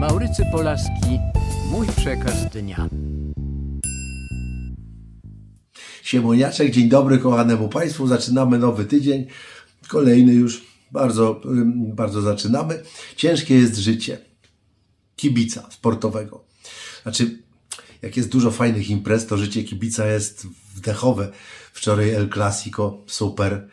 Maurycy Polaski, mój przekaz dnia. Siemoniaczek, dzień dobry kochanemu Państwu. Zaczynamy nowy tydzień, kolejny już, bardzo, bardzo zaczynamy. Ciężkie jest życie kibica sportowego. Znaczy, jak jest dużo fajnych imprez, to życie kibica jest wdechowe. Wczoraj El Clasico, super.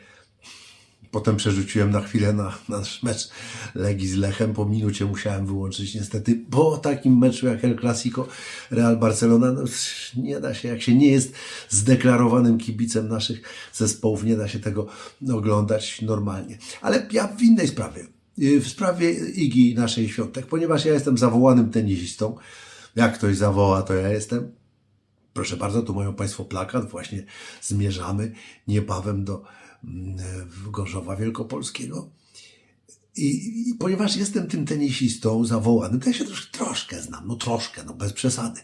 Potem przerzuciłem na chwilę na nasz mecz Legii z Lechem. Po minucie musiałem wyłączyć niestety. Po takim meczu jak El Clasico Real Barcelona, no, nie da się, jak się nie jest zdeklarowanym kibicem naszych zespołów, nie da się tego oglądać normalnie. Ale ja w innej sprawie. Y, W sprawie Igi naszej Świątek, ponieważ ja jestem zawołanym tenisistą. Jak ktoś zawoła, to ja jestem. Proszę bardzo, tu mają Państwo plakat. Właśnie zmierzamy niebawem do Gorzowa Wielkopolskiego. I, I ponieważ jestem tym tenisistą zawołanym, to ja się troszkę, znam, no troszkę, no bez przesady.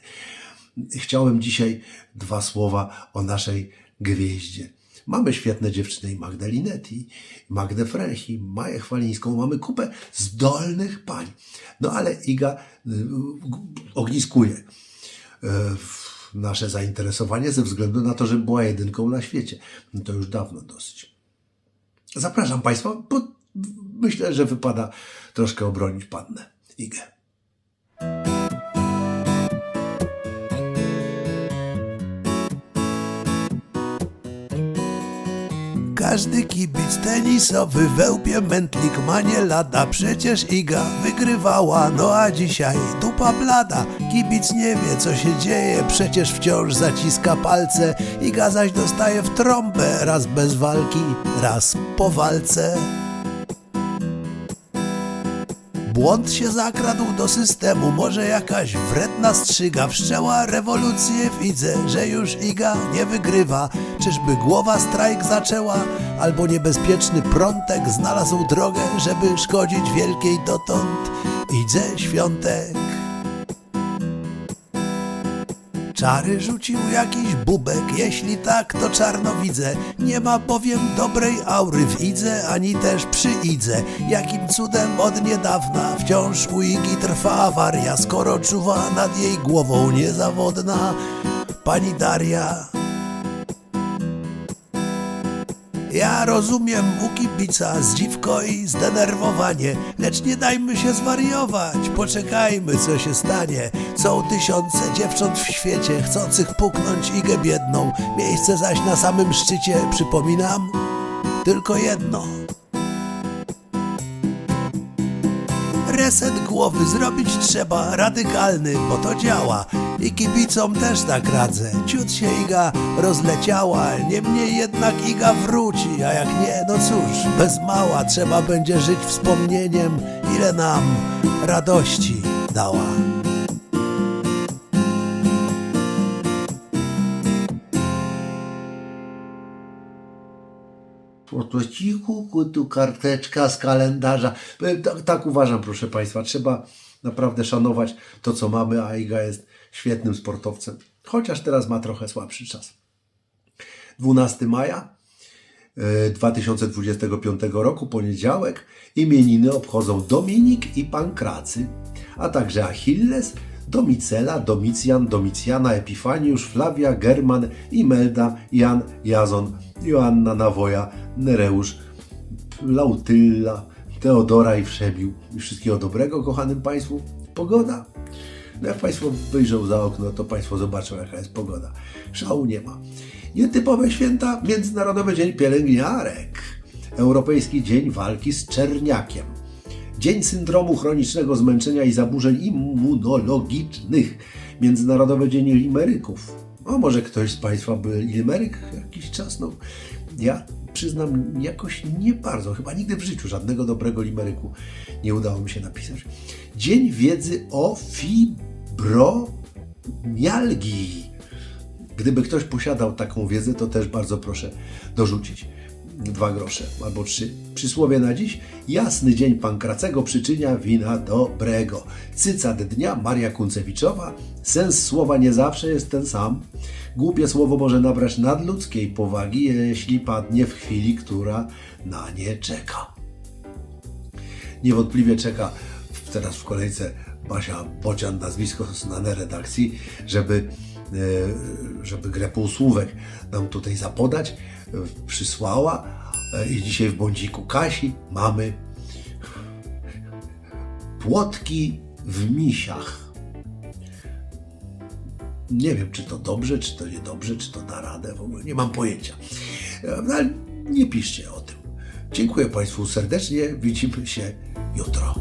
Chciałem dzisiaj dwa słowa o naszej gwieździe. Mamy świetne dziewczyny i Magdę Linetti, Magdę Frech Maję Chwalińską. Mamy kupę zdolnych pań. No ale Iga y, ogniskuje y, nasze zainteresowanie ze względu na to, że była jedynką na świecie. No to już dawno dosyć. Zapraszam Państwa, bo myślę, że wypada troszkę obronić pannę Igę. Każdy kibic tenisowy wełbie mętlik ma nie lada Przecież Iga wygrywała, no a dzisiaj dupa blada Kibic nie wie co się dzieje, przecież wciąż zaciska palce. Iga zaś dostaje w trąbę, raz bez walki, raz po walce Błąd się zakradł do systemu, może jakaś wredna strzyga wszczęła rewolucję, widzę, że już Iga nie wygrywa. Czyżby głowa strajk zaczęła, albo niebezpieczny prątek znalazł drogę, żeby szkodzić wielkiej dotąd Idze Świątek. Czary rzucił jakiś bubek, jeśli tak, to czarno widzę. Nie ma bowiem dobrej aury w Idze, ani też przy Idze. Jakim cudem od niedawna wciąż u Igi trwa awaria, skoro czuwa nad jej głową niezawodna pani Daria. Ja rozumiem u kibica zdziwko i zdenerwowanie, lecz nie dajmy się zwariować, poczekajmy co się stanie. Są tysiące dziewcząt w świecie chcących puknąć igę biedną, miejsce zaś na samym szczycie, przypominam, tylko jedno. Reset głowy zrobić trzeba, radykalny, bo to działa. I kibicom też tak radzę. Ciut się Iga rozleciała, niemniej jednak Iga wróci, a jak nie, no cóż, bez mała trzeba będzie żyć wspomnieniem, ile nam radości dała. Po to cichu, tu karteczka z kalendarza. E, Tak, tak uważam, proszę Państwa. Trzeba naprawdę szanować to, co mamy, a Iga jest świetnym sportowcem. Chociaż teraz ma trochę słabszy czas. 12 maja e, 2025 roku, poniedziałek, imieniny obchodzą Dominik i Pankracy, a także Achilles, Domicela, Domicjan, Domicjana, Epifaniusz, Flavia, German, Imelda, Jan, Jazon, Joanna Nawoja, Nereusz, Lautylla, Teodora i Wszebił. Wszystkiego dobrego, kochanym Państwu. Pogoda. No jak Państwo wyjrzą za okno, to Państwo zobaczą, jaka jest pogoda. Szału nie ma. Nietypowe święta, Międzynarodowy Dzień Pielęgniarek, Europejski Dzień Walki z Czerniakiem, Dzień Syndromu Chronicznego Zmęczenia i Zaburzeń Immunologicznych, Międzynarodowy Dzień Limeryków. O, może ktoś z Państwa był limeryk jakiś czas? No, ja przyznam, jakoś nie bardzo, chyba nigdy w życiu żadnego dobrego limeryku nie udało mi się napisać. Dzień Wiedzy o Fibromialgii. Gdyby ktoś posiadał taką wiedzę, to też bardzo proszę dorzucić dwa grosze albo trzy. Przysłowie na dziś. Jasny dzień Pankracego przyczynia wina dobrego. Cycat dnia Maria Kuncewiczowa. Sens słowa nie zawsze jest ten sam. Głupie słowo może nabrać nadludzkiej powagi, jeśli padnie w chwili, która na nie czeka. Niewątpliwie czeka teraz w kolejce Basia Bocian, nazwisko znane redakcji, żeby, żeby grę półsłówek nam tutaj zapodać. E, Przysłała e, i dzisiaj w bądziku Kasi mamy płotki w misiach. Nie wiem, czy to dobrze, czy to niedobrze, czy to da radę, w ogóle nie mam pojęcia. E, No, ale nie piszcie o tym. Dziękuję Państwu serdecznie, widzimy się jutro.